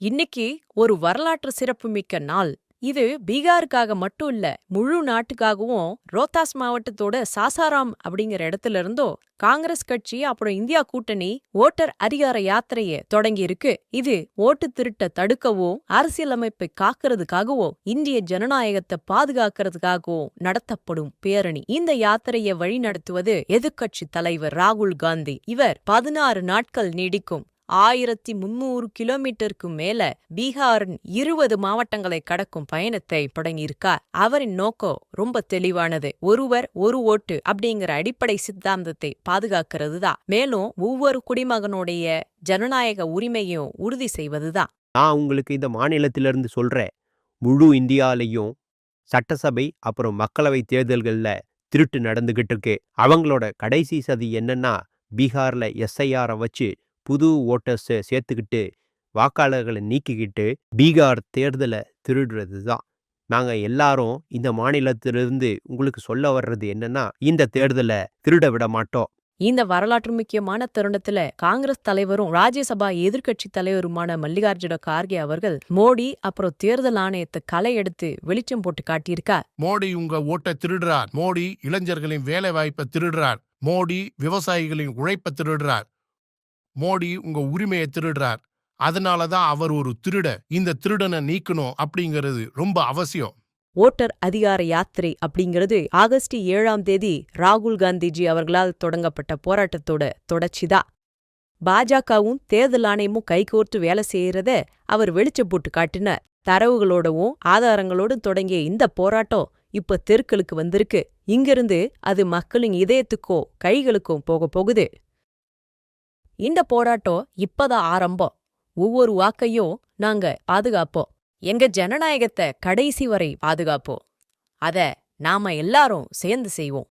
இன்னைக்கு ஒரு வரலாற்று சிறப்புமிக்க நாள். இது பீகாருக்காக மட்டும் இல்ல முழு நாட்டுக்காகவும் ரோத்தாஸ் மாவட்டத்தோட சாசாராம் அப்படிங்கிற இடத்துல இருந்தோ காங்கிரஸ் கட்சி அப்புறம் இந்தியா கூட்டணி ஓட்டர் அதிகார யாத்திரைய தொடங்கி இருக்கு இது ஓட்டு திருட்ட தடுக்கவோ அரசியலமைப்பை காக்கிறதுக்காகவோ இந்திய ஜனநாயகத்தை பாதுகாக்கிறதுக்காகவோ நடத்தப்படும் பேரணி. இந்த யாத்திரையை வழிநடத்துவது எதிர்க்கட்சி தலைவர் ராகுல் காந்தி. இவர் பதினாறு நாட்கள் நீடிக்கும். ஆயிரத்தி முன்னூறு கிலோமீட்டருக்கு மேல பீகாரின் இருபது மாவட்டங்களை கடக்கும் பயணத்தை தொடங்கியிருக்கார். அவரின் நோக்கம் ரொம்ப தெளிவானது. ஒருவர் ஒரு ஓட்டு அப்படிங்கிற அடிப்படை சித்தாந்தத்தை பாதுகாக்கிறது தான் மேலும் ஒவ்வொரு குடிமகனுடைய ஜனநாயக உரிமையும் உறுதி செய்வதுதான். நான் உங்களுக்கு இந்த மாநிலத்திலிருந்து சொல்றேன். முழு இந்தியாலையும் சட்டசபை அப்புறம் மக்களவை தேர்தல்கள்ல திருட்டு நடந்துகிட்டு இருக்கு. அவங்களோட கடைசி சதி என்னன்னா பீகார்ல எஸ்ஐஆரை வச்சு புது ஓட்டர்ஸை சேர்த்துக்கிட்டு வாக்காளர்களை நீக்கிக்கிட்டு பீகார் தேர்தலை திருடுறது தான் நாங்க எல்லாரும் இந்த மாநிலத்திலிருந்து உங்களுக்கு சொல்ல வர்றது என்னன்னா இந்த தேர்தலை திருட விட மாட்டோம். இந்த வரலாற்று முக்கியமான தருணத்துல காங்கிரஸ் தலைவரும் ராஜ்யசபா எதிர்க்கட்சி தலைவருமான மல்லிகார்ஜுன கார்கே அவர்கள் மோடி அப்புறம் தேர்தல் ஆணையத்தை களை எடுத்து வெளிச்சம் போட்டு காட்டியிருக்கார். மோடி உங்க ஓட்டை திருடுறார். மோடி இளைஞர்களின் வேலை வாய்ப்பை திருடுறார். மோடி விவசாயிகளின் உழைப்பை திருடுறார். மோடி உங்க உரிமையை திருடுறார். அதனால தான் அவர் ஒரு திருட இந்த திருடனை நீக்கணும் அப்படிங்கிறது ரொம்ப அவசியம். ஓட்டர் அதிகார யாத்திரை அப்படிங்கிறது ஆகஸ்ட் ஏழாம் தேதி ராகுல் காந்திஜி அவர்களால் தொடங்கப்பட்ட போராட்டத்தோட தொடர்ச்சிதா. பாஜகவும் தேர்தல் ஆணையமும் கைகோர்த்து வேலை செய்யறத அவர் வெளிச்சம் போட்டு காட்டினார். தரவுகளோடவும் ஆதாரங்களோடும் தொடங்கிய இந்த போராட்டம் இப்ப தெருக்களுக்கு வந்திருக்கு. இங்கிருந்து அது மக்களின் இதயத்துக்கோ கைகளுக்கும் போக போகுது. இந்த போராட்டம் இப்பதான் ஆரம்பம். ஒவ்வொரு வாக்கையும் நாங்க பாதுகாப்போம். எங்க ஜனநாயகத்தை கடைசி வரை பாதுகாப்போம். அத நாம எல்லாரும் சேர்ந்து செய்வோம்.